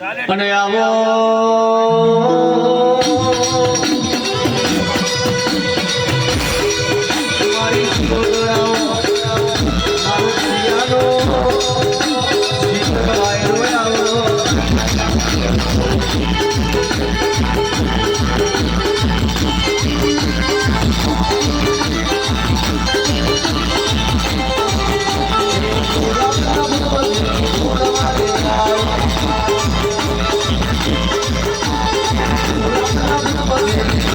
અને આવો. એ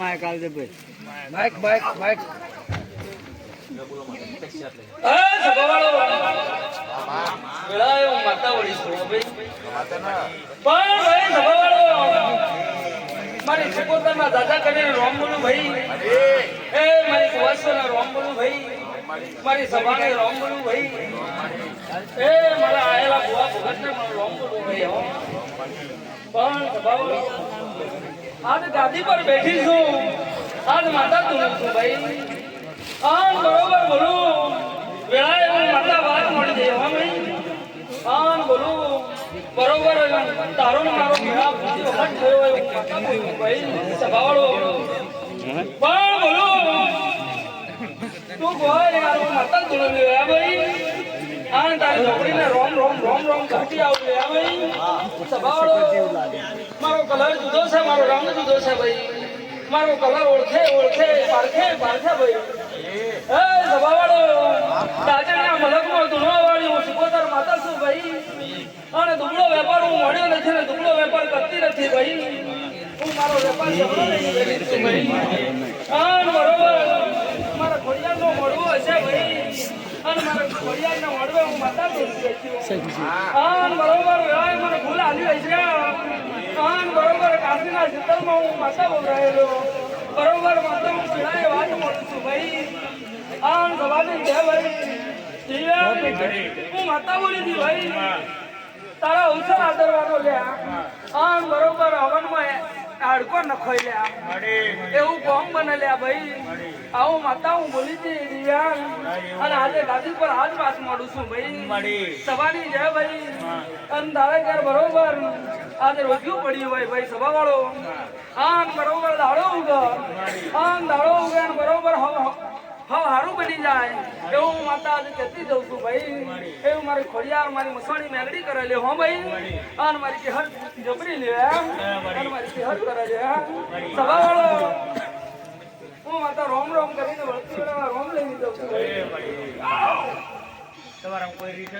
માઈક આવજે ભાઈ. મારી સપોતરમાં દાદા કરીને રોમ ભાઈ. એ, મારી સુવાસના રોમ બોલું ભાઈ. મારી સભાને રોમ બોલું ભાઈ. એ પણ રોમ પર બેઠી છું. આજ માતા તું છું ભાઈ. આન બરોબર બોલું. વેળાએ હું માતા વાત મળી જઈ હા ભાઈ આન બોલું. બરોબર તારો મારો મેળા વખત થયો હોય હું ભાઈ. સભાવાળો. પણ બોલું. તું ગોય યાર માતા તું લે ભાઈ? આન તારી છોકરીને રોમ રોમ રોમ રોમ ઘટી આવું લે ભાઈ? સભાવાળો. મારો કલર જુદો છે, મારો રંગ જુદો છે, ભાઈ. મારો કલા ઓળખે ઓળખે પારખે પારખે ભાઈ. એ સભાવાળો દાજણના મલકનો ધૂણો વાળી હું સુકોતર માતા છું ભાઈ. અને દુબળો વેપાર હું મળ્યો નથી ને દુબળો વેપાર કરતી નથી ભાઈ. હું મારો વેપાર જબરો છું ભાઈ. આન બરોબર. મારા ખોડિયારનો મળવો હશે ભાઈ. અને મારા ખોડિયારનો મળવે હું માતા છું. આન બરોબર. મને ભૂલ આલી રહી આન બરોબર કાશીના જંગલમાં હું માતા બોલાયેલો બરોબર માતા હું પીડાએ વાત મળું છું. ભાઈ આન સવારની જય ભાઈ હું માતા બોલી હતી ભાઈ. તારા ઉછળ આદરવાનો લ્યા. આન બરોબર હવનમાં હાડકો નખોઈ લ્યા. એવું કોમ બને લ્યા ભાઈ. આવું માતા હું બોલી હતી દિવ્યાંગ. અને આજે ગાદી પર હાથ વાત મળું છું ભાઈ. સવાની જય ભાઈ. અને તારે ઘર બરોબર. આજે રોજ્યું પડ્યું હોય ભાઈ સભા વાળો આન બરોબર દાડો ઉગો. આન દાડો ઉગે બરોબર હવ હવ હારું બની જાય. એવું માતા આજે કહેતી જઉં છું ભાઈ. એવું મારી ખોડિયાર, મારી મસાણી મેલડી કરેલી હો ભાઈ. આન મારી કે હર જબરી લે અને મારી કે હર કરે છે સભા વાળો હું માતા રોમ રોમ કરીને વળતી વેળામાં રોમ લઈને જઉં છું. તમારા કોઈ રીત